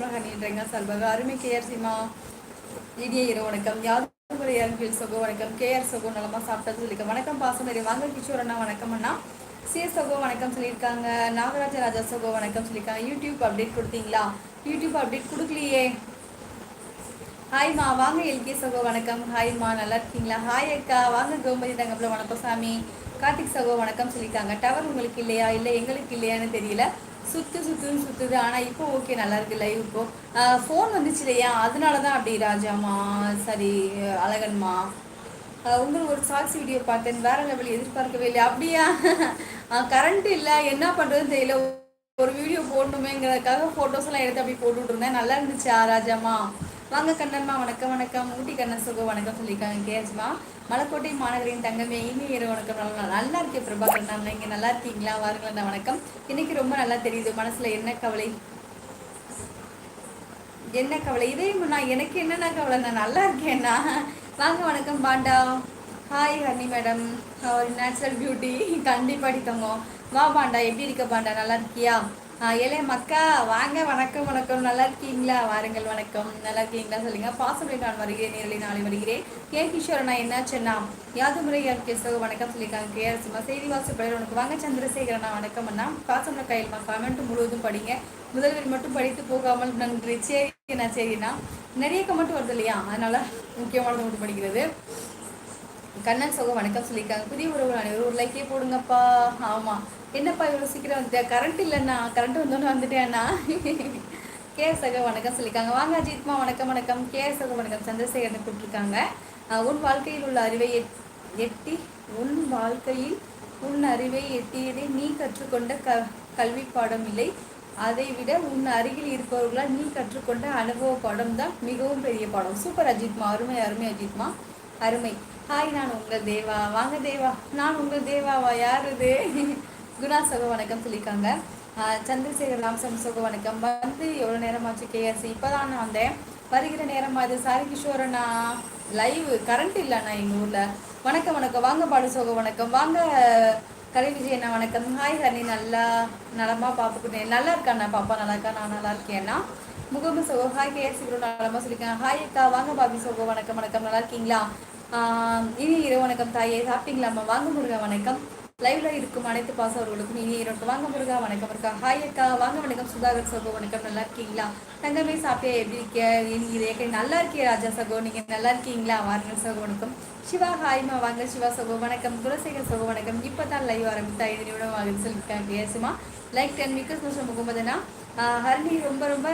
பாசமாக கண்ணின்றீங்க செல்வக அருமை கேஆர் சிமா. இனிய இரவு வணக்கம். யாதுமுறை அருகில் சொகோ வணக்கம். கேஆர் சொகோ நலமா சாப்பிட்டது சொல்லிக்க வணக்கம். பாசமரி வாங்க. கிஷோர் அண்ணா வணக்கம் அண்ணா. சி சகோ வணக்கம் சொல்லியிருக்காங்க. நாகராஜ ராஜா சகோ வணக்கம் சொல்லியிருக்காங்க. யூடியூப் அப்டேட் கொடுத்தீங்களா? யூடியூப் அப்டேட் கொடுக்கலையே. ஹாய்மா வாங்க. எல்கே சகோ வணக்கம். ஹாய்மா நல்லா இருக்கீங்களா? ஹாய் அக்கா. வாங்க. கோமதி தங்கப்பில் வணக்கம் சாமி. கார்த்திக் சகோ வணக்கம் சொல்லியிருக்காங்க. டவர் உங்களுக்கு இல்லையா? இல்லை எங்களுக்கு இல்லையான்னு தெரியல. சுற்று சுற்றுன்னு சுத்துது. ஆனால் இப்போ ஓகே நல்லா இருக்குது லைவ் இப்போ. ஃபோன் வந்துச்சு இல்லையா? அதனால தான் அப்படி ராஜாமா சரி அழகன்மா. உங்களுக்கு ஒரு சாக்ஸ் வீடியோ பார்த்தேன். வேற லெவல் எதிர்பார்க்கவே இல்லை அப்படியா? கரண்ட் இல்லை. என்ன பண்ணுறதுன்னு தெரியல. ஒரு வீடியோ போடணுமேங்கிறதுக்காக ஃபோட்டோஸ் எல்லாம் எடுத்து அப்படி போட்டுட்டு இருந்தேன். நல்லா இருந்துச்சா ராஜாமா வாங்க கண்ணன்மா வணக்கம் வணக்கம். ஊட்டி கண்ணன் சுகம் வணக்கம் சொல்லியிருக்காங்க. கேஸ்மா மலக்கோட்டை மாநகரின் தங்கமே இனிய இரவு வணக்கம். நல்லா நல்லா இருக்கேன் பிரபாகர் நான் இங்கே நல்லா இருக்கீங்களா? வாருங்களா வணக்கம். இன்னைக்கு ரொம்ப நல்லா தெரியுது. மனசுல என்ன கவலை? என்ன கவலை? இதே நான் எனக்கு என்னென்ன கவலை? நான் நல்லா இருக்கேன்னா. வாங்க வணக்கம் பாண்டா. Hi honey madam. ஒரு நேச்சுரல் பியூட்டி கண்டிப்பாக தங்க வா பாண்டா. எப்படி இருக்க பாண்டா? நல்லா இருக்கியா? இளைய மக்கா வாங்க வணக்கம் வணக்கம். நல்லா இருக்கீங்களா? வாருங்கள் வணக்கம். நல்லா இருக்கீங்களா? சொல்லுங்க. பாசமலை நான் வருகிறேன் நேரில் நாளை வருகிறேன். கே. கிஷோர் நான் என்னாச்சுன்னா யாது முறை யார் வணக்கம் சொல்லியிருக்காங்க. கே. ஆர். சும்மா செய்தி வாசப்படையில் உனக்கு. வாங்க சந்திரசேகரனா வணக்கம் அண்ணா. பாசமலை கையில் கமெண்ட் முழுவதும் படிங்க. முதல்வர் மட்டும் படித்து போகாமல் நன்றி. சரிண்ணா சரிண்ணா நிறைய கமெண்ட் வருது இல்லையா? அதனால முக்கியமானது மட்டும் படிக்கிறது. கண்ணன் சோகம் வணக்கம் சொல்லியிருக்காங்க. புதிய உறவு அனைவரும் ஒரு லைக்கே போடுங்கப்பா. ஆமாம் என்னப்பா இவ்வளோ சீக்கிரம் வந்துட்டேன் கரண்ட் இல்லைண்ணா. கரண்ட் வந்தோன்னு வந்துட்டேண்ணா கே சக வணக்கம் சொல்லியிருக்காங்க. வாங்க அஜித்மா வணக்கம் வணக்கம். கே சக வணக்கம். சந்திரசேகரன் கூப்பிட்டுருக்காங்க. உன் வாழ்க்கையில் உள்ள அறிவை எட்டி உன் வாழ்க்கையில் உன் அறிவை எட்டியதை நீ கற்றுக்கொண்ட க கல்வி பாடம் இல்லை. அதை விட உன் அருகில் இருப்பவர்களால் நீ கற்றுக்கொண்ட அனுபவ பாடம் தான் மிகவும் பெரிய பாடம். சூப்பர் அஜித்மா. அருமை அருமை அஜித்மா. அருமை. ஹாய் நான் உங்கள் தேவா. வாங்க தேவா. நான் உங்கள் தேவாவா? யார் இது? குணா சகோ வணக்கம் சொல்லியிருக்காங்க. சந்திரசேகர் ராம்சம் சகோ வணக்கம். வந்து எவ்வளோ நேரமாச்சு கேஎஸ் இப்போ தான் நான் வந்தேன். வருகிற நேரம் அது சாரி கிஷோரண்ணா? லைவ் கரண்ட் இல்லைண்ணா எங்கள் ஊரில். வணக்கம் வணக்கம். வாங்க பாடு சோக வணக்கம். வாங்க கலை விஜயண்ணா வணக்கம். Hi honey. நல்லா நலமா பார்த்துக்கிட்டேன் நல்லா இருக்காண்ணா பாப்பா நல்லா இருக்கா? நான் நல்லா இருக்கேன்னா. முகமது சோகோ ஹாய் கேஎஸ் கூட நலமா சொல்லியிருக்கேன் ஹாய் அக்கா. வாங்க பாபி சோகோ. வணக்கம் வணக்கம். நல்லா இருக்கீங்களா? இனி இரவு வணக்கம் தாயே. சாப்பிட்டீங்களாம்மா? வாங்க முருகன் வணக்கம். லைவ்ல இருக்கும் அனைத்து பாசவர்களுக்கும் இனி இரண்டு வாங்க முருகா வணக்கம் இருக்கா ஹாய் அக்கா. வாங்க வணக்கம். சுதாகர் சகோ வணக்கம். நல்லா இருக்கீங்களா? தங்கமே சாப்பியா எப்படி இருக்க இனி ரேகை நல்லா இருக்கே ராஜா சகோ? நீங்க நல்லா இருக்கீங்களா? வாருங்க சகோ வணக்கம். சிவா ஹாய்மா வாங்க சிவா சகோ வணக்கம். குலசேகர் சகோ வணக்கம். இப்பதான் லைவ் ஆரம்பித்து ஐந்து நிமிடம் ஆகுது சொல்லியிருக்காங்க பேசுமா லைக் டென் மிக்கஸ் நிமிஷம் முகமதுனா ஹரணி ரொம்ப ரொம்ப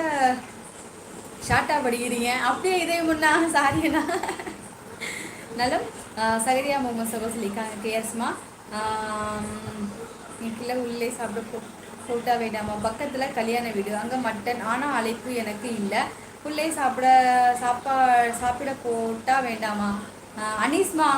ஷார்ட்டாக படிக்கிறீங்க. அப்படியே இதே முன்னா சாரியண்ணா நலம் சகரியா முகமது சகோ சொல்லியிருக்காங்க கேஎஸ்மா வீட்டில் உள்ளே சாப்பிட போ போட்டா வேண்டாமா? பக்கத்தில் கல்யாண வீடு அங்கே மட்டன். ஆனால் அழைப்பு எனக்கு இல்லை. உள்ளே சாப்பிட சாப்பா சாப்பிட போட்டா வேண்டாமா? அனீஸ்மா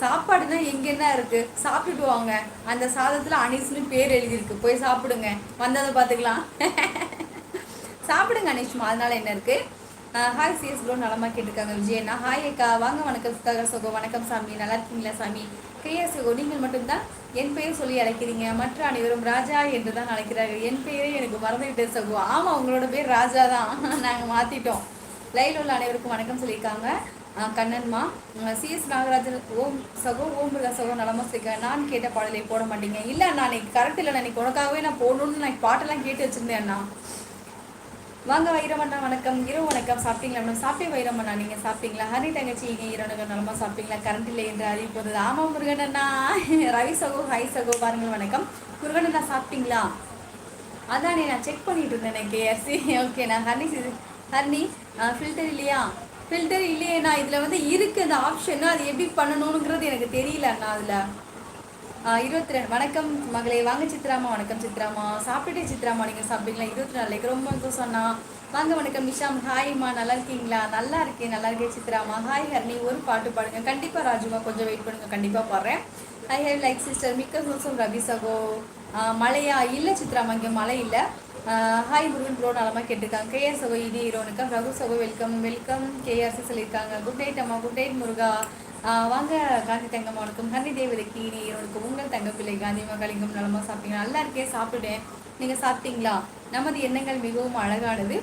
சாப்பாடுனா எங்கே என்ன இருக்குது சாப்பிட்டுட்டு வாங்க. அந்த சாதத்தில் அனீஸ்னு பேர் எழுதியிருக்கு. போய் சாப்பிடுங்க. வந்ததை பார்த்துக்கலாம். சாப்பிடுங்க அனீஷ்மா. அதனால என்ன இருக்குது ஹாய் சிஎஸ் ப்ரோ நலமாக கேட்டிருக்காங்க விஜயண்ணா ஹாய் அக்கா வாங்க வணக்கம் சுதாகர் சகோ வணக்கம் சாமி. நல்லா இருக்கீங்களா சாமி? கிரியாசிகோ நீங்கள் மட்டும்தான் என் பெயர் சொல்லி அழைக்கிறீங்க. மற்ற அனைவரும் ராஜா என்று தான் அழைக்கிறார்கள். என் பெயரே எனக்கு மறந்துவிட்டு சகோ. ஆமாம் உங்களோட பேர் ராஜா தான். நாங்கள் மாற்றிட்டோம் லைவில் உள்ள அனைவருக்கும் வணக்கம் சொல்லியிருக்காங்க. கண்ணன்மா சிஎஸ் நாகராஜன் ஓம் சகோ ஓம் முருகா சகோ நலமா சேர்க்க நான் கேட்ட பாடலை போட மாட்டீங்க. இல்லை நான் கரெக்ட் இல்லை நான் உனக்காகவே நான் போடணும்னு நான் பாட்டெல்லாம் கேட்டு வச்சுருந்தேன் அண்ணா. வாங்க வைரமண்ணா வணக்கம். இரவு வணக்கம். சாப்பிட்டீங்களா? மேடம் சாப்பிட்டே வைரமண்ணா. நீங்கள் சாப்பிட்டீங்களா? ஹரி தங்கச்சி இங்கே இரவு நலமாக சாப்பிட்டீங்களா? கரண்ட் இல்லை என்று அறிவிப்பு வந்தது ஆமாம் முருகனண்ணா. ரவி சகோ ஹை சகோ பாருங்கள் வணக்கம். முருகனண்ணா சாப்பிட்டீங்களா? அதானே நான் செக் பண்ணிட்டு இருந்தேன் கேஎஃப்சி ஓகே நான் ஹர்னி ஹர்னி ஃபில்டர் இல்லையா? ஃபில்டர் இல்லையேண்ணா. இதில் வந்து இருக்குது அந்த ஆப்ஷன் அது எப்படி பண்ணணுங்கிறது எனக்கு தெரியல அண்ணா அதில். இருபத்தி ரெண்டு. வணக்கம் மகளே. வாங்க சித்ராமா வணக்கம் சித்ராமா. சாப்பிட்டுட்டே சித்ராமா நீங்கள் சாப்பிட்டீங்களா? இருபத்தி நாளைக்கு ரொம்ப சொன்னா வாங்க வணக்கம் நிஷாம். ஹாய்மா நல்லா இருக்கீங்களா? நல்லா இருக்கேன். நல்லா இருக்கேன் சித்ராமா. ஹாய் ஹர்னி ஒரு பாட்டு பாடுங்க. கண்டிப்பாக ராஜுமா கொஞ்சம் வெயிட் பண்ணுங்க. கண்டிப்பாக பாடுறேன். ஐ ஹேவ் லைக் சிஸ்டர் மிக்க சோசம் ரவி சகோ. மழையா? இல்லை சித்ராமா இங்கே மழை இல்லை. ஹாய் முருகன் ப்ரோ நலமாக கேட்டிருக்காங்க கேஆர் சகோ இனி ஹீரோனுக்கா. ரகு சகோ வெல்கம் வெல்கம் கேஆர்சி சொல்லியிருக்காங்க. குட் நைட் அம்மா. Good night Muruga. வாங்க காந்தி தங்கம் வணக்கம் கன்னி தேவதைக்கு இவனுக்கு உங்கள் தங்கப்பிள்ளை காந்தி மகளிங்கம் நலமாக சாப்பிட்டீங்க நல்லா இருக்கே சாப்பிட்டுட்டேன் நீங்கள் சாப்பிட்டீங்களா? நமது எண்ணங்கள் மிகவும் அழகானது.